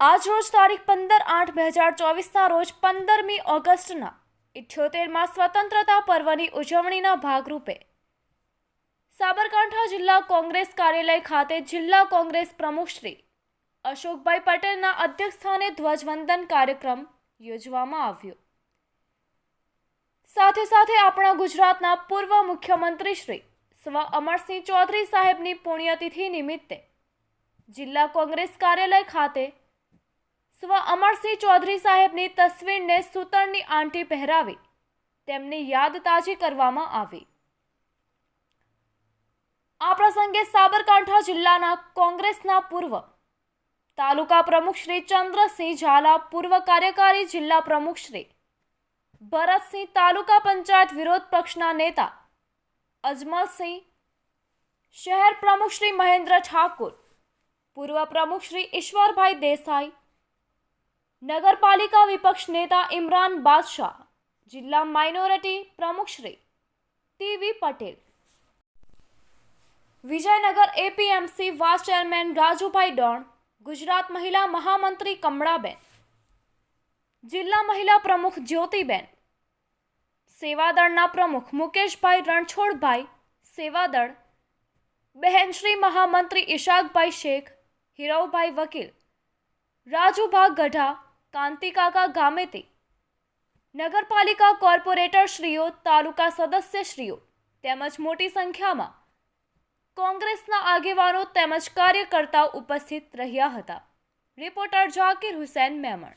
આજરોજ તારીખ પંદર આઠ બે હજાર ચોવીસના રોજ પંદરમી ઓગસ્ટના ઇઠ્યોતેરમાં સ્વતંત્રતા પર્વની ઉજવણીના ભાગરૂપે સાબરકાંઠા જિલ્લા કોંગ્રેસ કાર્યાલય ખાતે જિલ્લા કોંગ્રેસ પ્રમુખ શ્રી અશોકભાઈ પટેલના અધ્યક્ષસ્થાને ધ્વજવંદન કાર્યક્રમ યોજવામાં આવ્યો. સાથે સાથે આપણા ગુજરાતના પૂર્વ મુખ્યમંત્રી શ્રી સ્વ અમરસિંહ ચૌધરી સાહેબની પુણ્યતિથિ નિમિત્તે જિલ્લા કોંગ્રેસ કાર્યાલય ખાતે સ્વ અમરસિંહ ચૌધરી સાહેબની તસવીરને સૂતરની આંટી પહેરાવી તેમની યાદ તાજી કરવામાં આવી. આ પ્રસંગે સાબરકાંઠા જિલ્લાના કોંગ્રેસના પૂર્વ તાલુકા પ્રમુખ શ્રી ચંદ્રસિંહ ઝાલા, પૂર્વ કાર્યકારી જિલ્લા પ્રમુખ શ્રી ભરતસિંહ તાલુકા પંચાયત વિરોધ પક્ષના નેતા અજમલસિંહ, શહેર પ્રમુખ શ્રી મહેન્દ્ર ઠાકુર, પૂર્વ પ્રમુખ શ્રી ઈશ્વરભાઈ દેસાઈ નગરપાલિકા વિપક્ષ નેતા ઇમરાન બાદશાહ, જિલ્લા minority પ્રમુખશ્રી TV Patel. Vijaynagar APMC vice chairman Rajubhai Don, Gujarat મહિલા મહામંત્રી કમળાબેન, જિલ્લા મહિલા પ્રમુખ જ્યોતિબેન, સેવાદળના પ્રમુખ મુકેશભાઈ રણછોડભાઈ, સેવાદળ બહેનશ્રી મહામંત્રી ઈશાકભાઈ શેખ, હિરવભાઈ વકીલ, રાજુભા ગઢા કાંતિકાકા ગામેથી નગરપાલિકા કોર્પોરેટર શ્રીઓ, તાલુકા સદસ્યશ્રીઓ તેમજ મોટી સંખ્યામાં કોંગ્રેસના આગેવાનો તેમજ કાર્યકર્તાઓ ઉપસ્થિત રહ્યા હતા. રિપોર્ટર જાકીર હુસેન મેમણ.